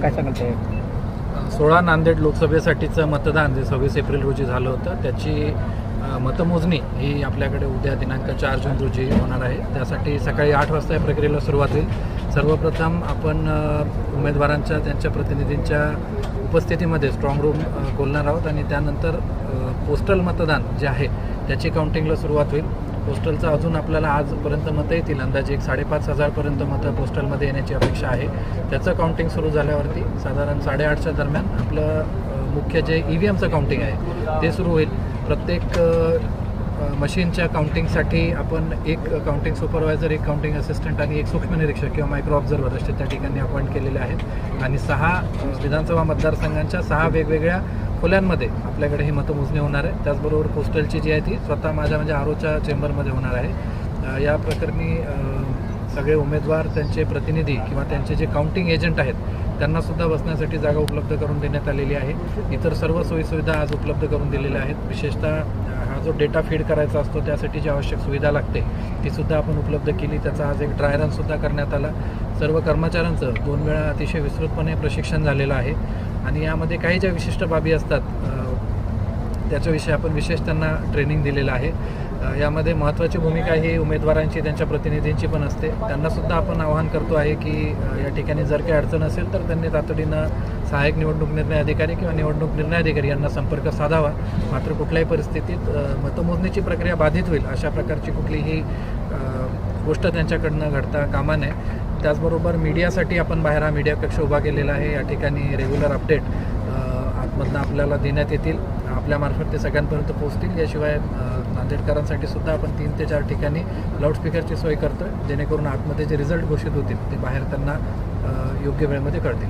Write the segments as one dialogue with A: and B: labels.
A: काय सांगाल ते
B: सोळा नांदेड लोकसभेसाठीचं मतदान जे सव्वीस एप्रिल रोजी झालं होतं त्याची मतमोजणी ही आपल्याकडे उद्या दिनांक चार जून रोजी होणार आहे. त्यासाठी सकाळी आठ वाजता या प्रक्रियेला सुरुवात होईल. सर्वप्रथम आपण उमेदवारांच्या त्यांच्या प्रतिनिधींच्या उपस्थितीमध्ये स्ट्रॉंग रूम खोलणार आहोत आणि त्यानंतर पोस्टल मतदान जे आहे त्याची काउंटिंगला सुरुवात होईल. पोस्टलचं अजून आपल्याला आजपर्यंत मतं येतील. अंदाजे एक साडेपाच हजारपर्यंत मतं पोस्टलमध्ये येण्याची अपेक्षा आहे. त्याचं काउंटिंग सुरू झाल्यावरती साधारण साडेआठच्या दरम्यान आपलं मुख्य जे ई व्ही एमचं काउंटिंग आहे ते सुरू होईल. प्रत्येक मशीनच्या काउंटिंगसाठी आपण एक काउंटिंग सुपरवायझर एक काउंटिंग असिस्टंट आणि एक सूक्ष्म निरीक्षक किंवा मायक्रो ऑब्झर्वर असे त्या ठिकाणी अपॉइंट केलेले आहेत. आणि सहा विधानसभा मतदारसंघांच्या सहा वेगवेगळ्या खोल्यांमध्ये आपल्याकडे ही मतमोजणी होणार आहे. त्याचबरोबर पोस्टलची जी आहे ती स्वतः माझ्या म्हणजे आरोच्या चेंबरमध्ये होणार आहे. या प्रकरणी सगळे उमेदवार त्यांचे प्रतिनिधी किंवा त्यांचे जे काउंटिंग एजंट आहेत त्यांना सुद्धा बसण्यासाठी जागा उपलब्ध करून देण्यात आलेली आहे. इतर सर्व सोयीसुविधा आज उपलब्ध करून दिलेल्या आहेत. विशेषतः हा जो डेटा फीड करायचा असतो त्यासाठी जी आवश्यक सुविधा लागते ती सुद्धा आपण उपलब्ध केली. त्याचा आज एक ड्राय रनसुद्धा करण्यात आला. सर्व कर्मचाऱ्यांचं दोन वेळा अतिशय विस्तृतपणे प्रशिक्षण झालेलं आहे. आणि यामध्ये काही ज्या विशिष्ट बाबी असतात त्याच्याविषयी आपण विशेष त्यांना ट्रेनिंग दिलेलं आहे. यामध्ये महत्त्वाची भूमिका ही उमेदवारांची त्यांच्या प्रतिनिधींची पण असते. त्यांनासुद्धा आपण आवाहन करतो आहे की या ठिकाणी जर काही अडचण असेल तर त्यांनी तातडीनं सहाय्यक निवडणूक निर्णय अधिकारी किंवा निवडणूक निर्णय अधिकारी यांना संपर्क साधावा. मात्र कुठल्याही परिस्थितीत मतमोजणीची प्रक्रिया बाधित होईल अशा प्रकारची कुठलीही गोष्ट त्यांच्याकडनं घडता कामा नये. त्याचबरोबर मीडियासाठी आपण बाहेर हा मीडिया कक्ष उभा केलेला आहे. या ठिकाणी रेग्युलर अपडेट आतमधनं आपल्याला देण्यात येतील. आपल्यामार्फत ते सगळ्यांपर्यंत पोहोचतील. याशिवाय नांदेडकरांसाठी सुद्धा आपण तीन ते चार ठिकाणी लाऊडस्पीकरची सोय करतो आहे जेणेकरून आतमध्ये जे रिझल्ट घोषित होतील ते बाहेर त्यांना योग्य वेळेमध्ये कळतील.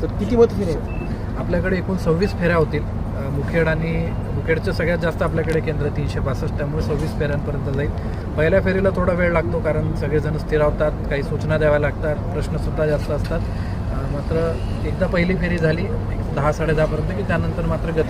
A: सर किती मत फिरे
B: आपल्याकडे एकूण सव्वीस फेऱ्या होतील. मुखेड आणि मुखेडचं सगळ्यात जास्त आपल्याकडे केंद्र तीनशे पासष्ट त्यामुळे सव्वीस फेऱ्यांपर्यंत जाईल. पहिल्या फेरीला थोडा वेळ लागतो कारण सगळेजण स्थिरावतात काही सूचना द्याव्या लागतात प्रश्नसुद्धा जास्त असतात. मात्र एकदा पहिली फेरी झाली दहा दहा साडेदहापर्यंत की त्यानंतर मात्र गती